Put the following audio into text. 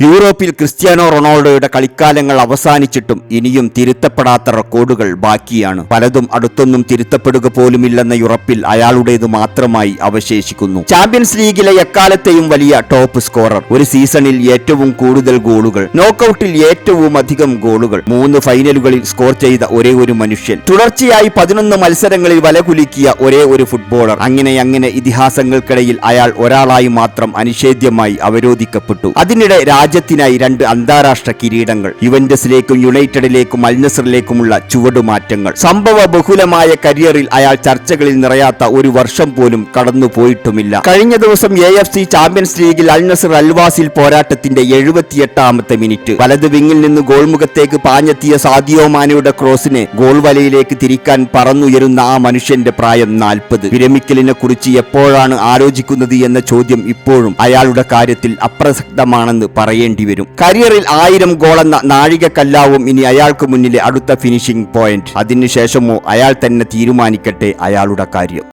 യൂറോപ്പിൽ ക്രിസ്ത്യാനോ റൊണാൾഡോയുടെ കളിക്കാലങ്ങൾ അവസാനിച്ചിട്ടും ഇനിയും തിരുത്തപ്പെടാത്ത റെക്കോർഡുകൾ ബാക്കിയാണ്. പലതും അടുത്തൊന്നും തിരുത്തപ്പെടുക പോലുമില്ലെന്ന യുറപ്പിൽ അയാളുടേത് മാത്രമായി അവശേഷിക്കുന്നു. ചാമ്പ്യൻസ് ലീഗിലെ എക്കാലത്തെയും വലിയ ടോപ്പ് സ്കോറർ. ഒരു സീസണിൽ ഏറ്റവും കൂടുതൽ ഗോളുകൾ. നോക്കൌട്ടിൽ ഏറ്റവും അധികം ഗോളുകൾ. മൂന്ന് ഫൈനലുകളിൽ സ്കോർ ചെയ്ത ഒരേ ഒരു മനുഷ്യൻ. തുടർച്ചയായി പതിനൊന്ന് മത്സരങ്ങളിൽ വലകുലുക്കിയ ഒരേ ഒരു ഫുട്ബോളർ. അങ്ങനെ അങ്ങനെ ഇതിഹാസങ്ങൾക്കിടയിൽ അയാൾ ഒരാളായി മാത്രം അനിഷേധ്യമായി അവരോധിക്കപ്പെട്ടു. അതിനിടെ രാജ്യത്തിനായി രണ്ട് അന്താരാഷ്ട്ര കിരീടങ്ങൾ യുവന്റസിലേക്കും യുണൈറ്റഡിലേക്കും അൽനസറിലേക്കുമുള്ള ചുവടുമാറ്റങ്ങൾ. സംഭവ ബഹുലമായ കരിയറിൽ അയാൾ ചർച്ചകളിൽ നിറയാത്ത ഒരു വർഷം പോലും കടന്നുപോയിട്ടുമില്ല. കഴിഞ്ഞ ദിവസം എ എഫ് സി ചാമ്പ്യൻസ് ലീഗിൽ അൽനസർ അൽവാസിൽ പോരാട്ടത്തിന്റെ എഴുപത്തിയെട്ടാമത്തെ മിനിറ്റ്. വലത് വിങ്ങിൽ നിന്ന് ഗോൾമുഖത്തേക്ക് പാഞ്ഞെത്തിയ സാദിയോ മാനയുടെ ക്രോസിനെ ഗോൾ വലയിലേക്ക് തിരിക്കാൻ പറന്നുയരുന്ന ആ മനുഷ്യന്റെ പ്രായം നാൽപ്പത്. വിരമിക്കലിനെ കുറിച്ച് എപ്പോഴാണ് ആലോചിക്കുന്നത് എന്ന ചോദ്യം ഇപ്പോഴും അയാളുടെ കാര്യത്തിൽ അപ്രസക്തമാണെന്ന് പറയേണ്ടി വരും. കരിയറിൽ ആയിരം ഗോളെന്ന നാഴികക്കല്ലാവും ഇനി അയാൾക്ക് മുന്നിലെ അടുത്ത ഫിനിഷിംഗ് പോയിന്റ് അതിനുശേഷമോ അയാൾ തന്നെ തീരുമാനിക്കട്ടെ അയാളുടെ കാര്യം.